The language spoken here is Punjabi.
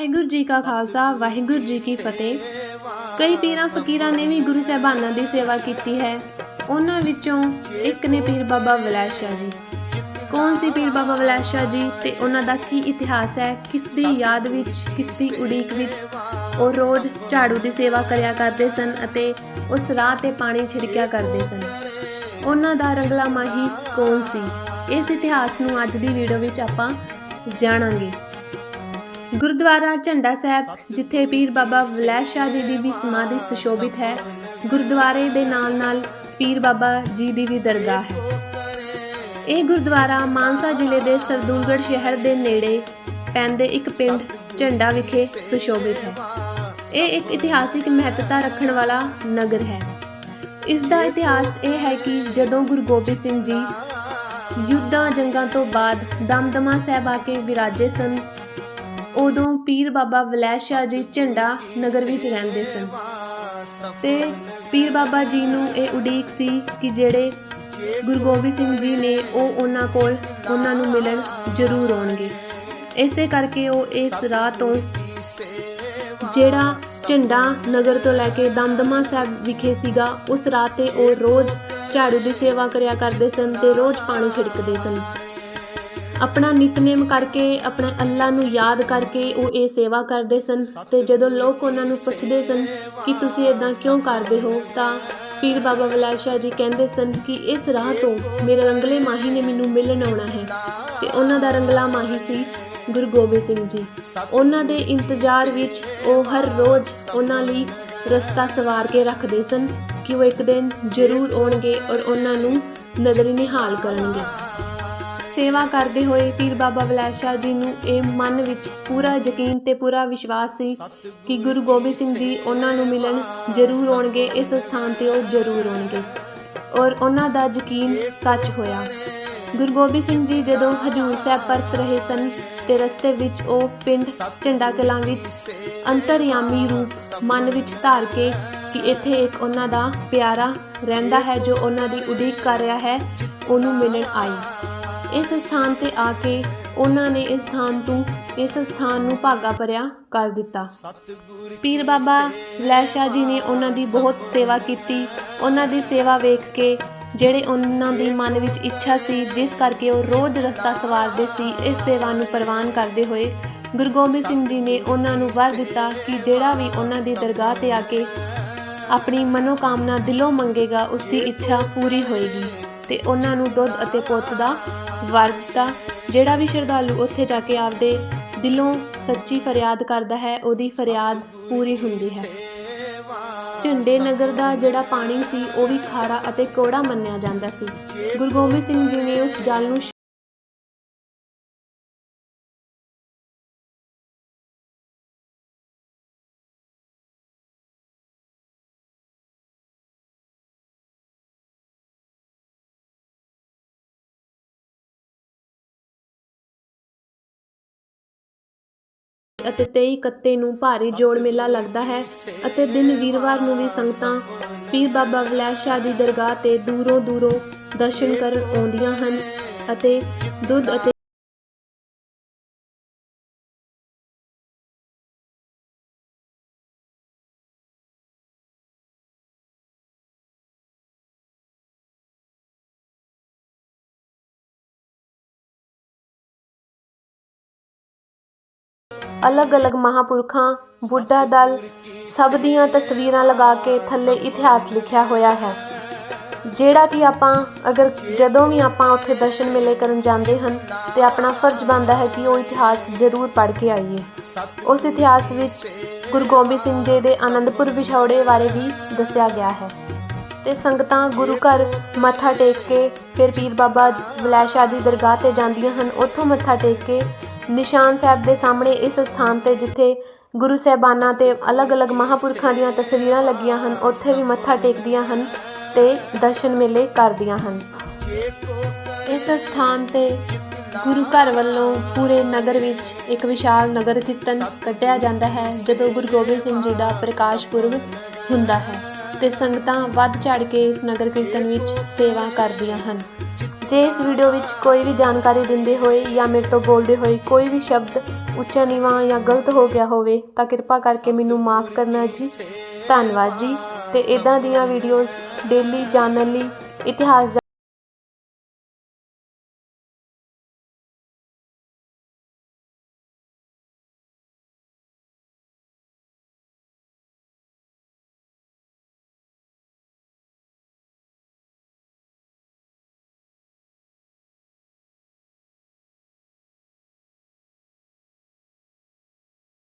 ਵਾਹਿਗੁਰੂ ਜੀ ਕਾ ਖਾਲਸਾ, ਵਾਹਿਗੁਰੂ ਜੀ ਕੀ ਫਤਿਹ। ਕਈ ਪੀਰਾਂ ਫਕੀਰਾਂ ਨੇ ਵੀ ਗੁਰੂ ਸਾਹਿਬਾਨਾਂ ਦੀ ਸੇਵਾ ਕੀਤੀ ਹੈ। ਉਹਨਾਂ ਵਿੱਚੋਂ ਇੱਕ ਨੇ ਪੀਰ ਬਾਬਾ ਵਿਲਾਸ ਸ਼ਾਹ ਜੀ। ਕੌਣ ਸੀ ਪੀਰ ਬਾਬਾ ਵਿਲਾਸ ਸ਼ਾਹ ਜੀ ਤੇ ਉਹਨਾਂ ਦਾ ਕੀ ਇਤਿਹਾਸ ਹੈ? ਕਿਸ ਦੀ ਯਾਦ ਵਿੱਚ, ਕਿਸ ਦੀ ਉਡੀਕ ਵਿੱਚ ਉਹ ਰੋਜ਼ ਝਾੜੂ ਦੀ ਸੇਵਾ ਕਰਿਆ ਕਰਦੇ ਸਨ ਅਤੇ ਉਸ ਰਾਹ ਤੇ ਪਾਣੀ ਛਿੜਕਿਆ ਕਰਦੇ ਸਨ? ਉਹਨਾਂ ਦਾ ਰੰਗਲਾ ਮਾਹੀ ਕੌਣ ਸੀ? ਇਸ ਇਤਿਹਾਸ ਨੂੰ ਅੱਜ ਦੀ ਵੀਡੀਓ ਵਿੱਚ ਆਪਾਂ ਜਾਣਾਂਗੇ। ਗੁਰਦੁਆਰਾ ਝੰਡਾ ਸਾਹਿਬ, ਜਿੱਥੇ ਪੀਰ ਬਾਬਾ ਵਿਲਾਸ ਸ਼ਾਹ ਜੀ ਦੀ ਵੀ ਸਮਾਧੀ ਸੁਸ਼ੋਭਿਤ ਹੈ, ਗੁਰਦੁਆਰੇ ਦੇ ਨਾਲ-ਨਾਲ ਪੀਰ ਬਾਬਾ ਜੀ ਦੀ ਵੀ ਦਰਗਾਹ ਹੈ। ਇਹ ਗੁਰਦੁਆਰਾ ਮਾਨਸਾ ਜ਼ਿਲ੍ਹੇ ਦੇ ਸਰਦੂਲਗੜ੍ਹ ਸ਼ਹਿਰ ਦੇ ਨੇੜੇ ਪੈਂਦੇ ਇੱਕ ਪਿੰਡ ਝੰਡਾ ਵਿਖੇ ਸੁਸ਼ੋਭਿਤ ਹੈ। ਇਹ ਇੱਕ ਇਤਿਹਾਸਿਕ ਮਹੱਤਤਾ ਰੱਖਣ ਵਾਲਾ ਨਗਰ ਹੈ। ਇਸ ਦਾ ਇਤਿਹਾਸ ਇਹ ਹੈ ਕਿ ਜਦੋਂ ਗੁਰੂ ਗੋਬਿੰਦ ਸਿੰਘ ਜੀ ਯੁੱਧਾਂ ਜੰਗਾਂ ਤੋਂ ਬਾਅਦ ਦਮਦਮਾ ਸਾਹਿਬ ਆ ਕੇ ਵਿਰਾਜੇ ਸਨ ਉਦੋਂ ਪੀਰ ਬਾਬਾ ਵਿਲਾਸ ਸ਼ਾਹ ਜੀ ਝੰਡਾ ਨਗਰ ਵਿੱਚ ਰਹਿੰਦੇ ਸਨ। ਤੇ ਪੀਰ ਬਾਬਾ ਜੀ ਨੂੰ ਇਹ ਉਡੀਕ ਸੀ ਕਿ ਜਿਹੜੇ ਗੁਰੂ ਗੋਬਿੰਦ ਸਿੰਘ ਜੀ ਨੇ ਉਹ ਉਹਨਾਂ ਕੋਲ ਉਹਨਾਂ ਨੂੰ ਮਿਲਣ ਜ਼ਰੂਰ ਆਉਣਗੇ। ਇਸੇ ਕਰਕੇ ਉਹ ਇਸ ਰਾਹ ਤੋਂ ਜਿਹੜਾ ਝੰਡਾ ਨਗਰ ਤੋਂ ਲੈ ਕੇ ਦਮਦਮਾ ਸਾਹਿਬ ਵਿਖੇ ਸੀਗਾ, ਉਸ ਰਾਹ ਤੇ ਉਹ ਰੋਜ਼ ਝਾੜੂ ਦੀ ਸੇਵਾ ਕਰਿਆ ਕਰਦੇ ਸਨ ਤੇ ਰੋਜ਼ ਪਾਣੀ ਛਿੜਕਦੇ ਸਨ। ਆਪਣਾ ਨਿਤਨੇਮ ਕਰਕੇ, ਆਪਣੇ ਅੱਲਾ ਨੂੰ ਯਾਦ ਕਰਕੇ ਉਹ ਇਹ ਸੇਵਾ ਕਰਦੇ ਸਨ ਤੇ ਜਦੋਂ ਲੋਕ ਉਹਨਾਂ ਨੂੰ ਪੁੱਛਦੇ ਸਨ ਕਿ ਤੁਸੀਂ ਇਦਾਂ ਕਿਉਂ ਕਰਦੇ ਹੋ, ਤਾਂ ਪੀਰ ਬਾਬਾ ਵਿਲਾਸ ਸ਼ਾਹ ਜੀ ਕਹਿੰਦੇ ਸਨ ਕਿ ਇਸ ਰਾਹ ਤੋਂ ਮੇਰੇ ਰੰਗਲੇ ਮਾਹੀ ਨੇ ਮੈਨੂੰ ਮਿਲਣ ਆਉਣਾ ਹੈ। ਤੇ ਉਹਨਾਂ ਦਾ ਰੰਗਲਾ ਮਾਹੀ ਸੀ ਗੁਰੂ ਗੋਬਿੰਦ ਸਿੰਘ ਜੀ। ਉਹਨਾਂ ਦੇ ਇੰਤਜ਼ਾਰ ਵਿੱਚ ਉਹ ਹਰ ਰੋਜ਼ ਉਹਨਾਂ ਲਈ ਰਸਤਾ ਸਵਾਰ ਕੇ ਰੱਖਦੇ ਸਨ ਕਿ ਉਹ ਇੱਕ ਦਿਨ ਜ਼ਰੂਰ ਆਉਣਗੇ ਔਰ ਉਹਨਾਂ ਨੂੰ ਨਜ਼ਰ ਨਿਹਾਲ ਕਰਨਗੇ। ਸੇਵਾ ਕਰਦੇ ਹੋਏ ਪੀਰ ਬਾਬਾ ਵਿਲਾਸ ਸ਼ਾਹ ਜੀ ਨੂੰ ਇਹ ਮਨ ਵਿੱਚ ਪੂਰਾ ਯਕੀਨ ਤੇ ਪੂਰਾ ਵਿਸ਼ਵਾਸ ਸੀ ਕਿ ਗੁਰੂ ਗੋਬਿੰਦ ਸਿੰਘ ਜੀ ਉਹਨਾਂ ਨੂੰ ਮਿਲਣ ਜ਼ਰੂਰ ਆਉਣਗੇ, ਇਸ ਸਥਾਨ ਤੇ ਉਹ ਜ਼ਰੂਰ ਆਉਣਗੇ। ਔਰ ਉਹਨਾਂ ਦਾ ਯਕੀਨ ਸੱਚ ਹੋਇਆ। ਗੁਰੂ ਗੋਬਿੰਦ ਸਿੰਘ ਜੀ ਜਦੋਂ ਹਜੂਰ ਸਾਹਿਬ ਪਰਤ ਰਹੇ ਸਨ ਤੇ ਰਸਤੇ ਵਿੱਚ ਉਹ ਪਿੰਡ ਝੰਡਾ ਕਲਾਂ ਵਿੱਚ ਅੰਤਰਯਾਮੀ ਰੂਪ ਮਨ ਵਿੱਚ ਧਾਰ ਕੇ ਕਿ ਇੱਥੇ ਇੱਕ ਉਹਨਾਂ ਦਾ ਪਿਆਰਾ ਰਹਿੰਦਾ ਹੈ ਜੋ ਉਹਨਾਂ ਦੀ ਉਡੀਕ ਕਰ ਰਿਹਾ ਹੈ, ਉਹਨੂੰ ਮਿਲਣ ਆਏ। ਇਸ ਸਥਾਨ ਤੇ ਆ ਕੇ ਉਹਨਾਂ ਨੇ ਇਸ ਸਥਾਨ ਤੋਂ, ਇਸ ਸਥਾਨ ਨੂੰ ਭਾਗਾ ਭਰਿਆ ਕਰ ਦਿੱਤਾ। ਪੀਰ ਬਾਬਾ ਵਿਲਾਸ ਜੀ ਨੇ ਉਹਨਾਂ ਦੀ ਬਹੁਤ ਸੇਵਾ ਕੀਤੀ। ਉਹਨਾਂ ਦੀ ਸੇਵਾ ਵੇਖ ਕੇ ਜਿਹੜੇ ਉਹਨਾਂ ਦੀ ਮਨ ਵਿੱਚ ਇੱਛਾ ਸੀ, ਜਿਸ ਕਰਕੇ ਉਹ ਰੋਜ਼ ਰਸਤਾ ਸਵਾਰਦੇ ਸੀ, ਇਸ ਸੇਵਾ ਨੂੰ ਪ੍ਰਵਾਨ ਕਰਦੇ ਹੋਏ, ਗੁਰੂ ਗੋਬਿੰਦ ਸਿੰਘ ਜੀ ਨੇ ਉਹਨਾਂ ਨੂੰ ਵਰ ਦਿੱਤਾ ਕਿ ਜਿਹੜਾ ਵੀ ਉਹਨਾਂ ਦੀ ਦਰਗਾਹ ਤੇ ਆ ਕੇ ਆਪਣੀ ਮਨੋਕਾਮਨਾ ਦਿਲੋਂ ਮੰਗੇਗਾ ਉਸ ਦੀ ਇੱਛਾ ਪੂਰੀ ਹੋਏਗੀ ਤੇ ਉਹਨਾਂ ਨੂੰ ਦੁੱਧ ਅਤੇ ਪੁੱਤ ਦਾ ਵਰ ਦਿੱਤਾ ਜਿਹੜਾ ਵੀ ਸ਼ਰਧਾਲੂ ਉੱਥੇ ਜਾ ਕੇ ਆਪਦੇ ਦਿਲੋਂ ਸੱਚੀ ਫਰਿਆਦ ਕਰਦਾ ਹੈ, ਉਹਦੀ ਫਰਿਆਦ ਪੂਰੀ ਹੁੰਦੀ ਹੈ। ਝੰਡੇ ਨਗਰ ਦਾ ਜਿਹੜਾ ਪਾਣੀ ਸੀ, ਉਹ ਵੀ ਖਾਰਾ ਅਤੇ ਕੋੜਾ ਮੰਨਿਆ ਜਾਂਦਾ ਸੀ। ਗੁਰੂ ਗੋਬਿੰਦ ਸਿੰਘ ਜੀ ਨੇ ਉਸ ਜਲ ਨੂੰ ਅਤੇ 23 ਕੱਤੇ ਨੂੰ ਭਾਰੀ ਜੋੜ ਮੇਲਾ ਲੱਗਦਾ ਹੈ ਅਤੇ ਦਿਨ ਵੀਰਵਾਰ ਨੂੰ ਵੀ ਸੰਗਤਾਂ ਪੀਰ ਬਾਬਾ ਵਿਲਾਸ ਸ਼ਾਹ ਦੀ ਦਰਗਾਹ ਤੇ ਦੂਰੋਂ ਦੂਰੋਂ ਦਰਸ਼ਨ ਕਰਨ ਆਉਂਦੀਆਂ ਹਨ ਅਤੇ ਦੁੱਧ ਅਤੇ ਅਲੱਗ-ਅਲੱਗ ਮਹਾਂਪੁਰਖਾਂ, ਬੁੱਢਾ ਦਲ ਸਭ ਦੀਆਂ ਤਸਵੀਰਾਂ ਲਗਾ ਕੇ ਥੱਲੇ ਇਤਿਹਾਸ ਲਿਖਿਆ ਹੋਇਆ ਹੈ। ਜਿਹੜਾ ਕਿ ਆਪਾਂ, ਅਗਰ ਜਦੋਂ ਵੀ ਆਪਾਂ ਉੱਥੇ ਦਰਸ਼ਨ ਮੇਲੇ ਕਰਨ ਜਾਂਦੇ ਹਨ, ਤੇ ਆਪਣਾ ਫਰਜ਼ ਬਣਦਾ ਹੈ ਕਿ ਉਹ ਇਤਿਹਾਸ ਜ਼ਰੂਰ ਪੜ੍ਹ ਕੇ ਆਈਏ। ਉਸ ਇਤਿਹਾਸ ਵਿੱਚ ਗੁਰੂ ਗੋਬਿੰਦ ਸਿੰਘ ਜੀ ਦੇ ਅਨੰਦਪੁਰ ਵਿਛੋੜੇ ਬਾਰੇ ਵੀ ਦੱਸਿਆ ਗਿਆ ਹੈ। ਤੇ ਸੰਗਤਾਂ ਗੁਰੂ ਘਰ ਮੱਥਾ ਟੇਕ ਕੇ, ਫਿਰ ਪੀਰ ਬਾਬਾ ਵਿਲਾਸ ਸ਼ਾਹ ਦੀ ਦਰਗਾਹ ਤੇ ਜਾਂਦੀਆਂ ਹਨ, ਉੱਥੋਂ ਮੱਥਾ ਟੇਕ ਕੇ ਨਿਸ਼ਾਨ ਸਾਹਿਬ ਦੇ ਸਾਹਮਣੇ ਇਸ ਸਥਾਨ ਤੇ ਜਿੱਥੇ ਗੁਰੂ ਸਾਹਿਬਾਨਾਂ ਤੇ ਅਲੱਗ-ਅਲੱਗ ਮਹਾਪੁਰਖਾਂ ਦੀਆਂ ਤਸਵੀਰਾਂ ਲੱਗੀਆਂ ਹਨ, ਉੱਥੇ ਵੀ ਮੱਥਾ ਟੇਕਦੀਆਂ ਹਨ ਤੇ ਦਰਸ਼ਨ ਮੇਲੇ ਕਰਦੀਆਂ ਹਨ। ਇਸ ਸਥਾਨ ਤੇ ਗੁਰੂ ਘਰ ਵੱਲੋਂ ਪੂਰੇ ਨਗਰ ਵਿੱਚ ਇੱਕ ਵਿਸ਼ਾਲ ਨਗਰ ਕੀਰਤਨ ਕੱਢਿਆ ਜਾਂਦਾ ਹੈ, ਜਦੋਂ ਗੁਰੂ ਗੋਬਿੰਦ ਸਿੰਘ ਜੀ ਦਾ ਪ੍ਰਕਾਸ਼ ਪੁਰਬ ਹੁੰਦਾ ਹੈ ਤੇ ਸੰਗਤਾਂ ਵੱਧ ਚੜ ਕੇ ਇਸ ਨਗਰ ਕੀਰਤਨ ਵਿੱਚ ਸੇਵਾ ਕਰਦੀਆਂ ਹਨ। ਜੇ ਇਸ ਵੀਡੀਓ ਵਿੱਚ ਕੋਈ ਵੀ ਜਾਣਕਾਰੀ ਦਿੰਦੇ ਹੋਏ ਜਾਂ ਮੇਰੇ ਤੋਂ ਬੋਲਦੇ ਹੋਏ ਕੋਈ ਵੀ ਸ਼ਬਦ ਉੱਚਾ, ਨੀਵਾਂ ਜਾਂ ਗਲਤ ਹੋ ਗਿਆ ਹੋਵੇ, ਤਾਂ ਕਿਰਪਾ ਕਰਕੇ ਮੈਨੂੰ ਮਾਫ ਕਰਨਾ ਜੀ। ਧੰਨਵਾਦ ਜੀ। ਤੇ ਇਦਾਂ ਦੀਆਂ ਵੀਡੀਓਜ਼ ਡੇਲੀ ਜਾਣਨ ਲਈ ਇਤਿਹਾਸ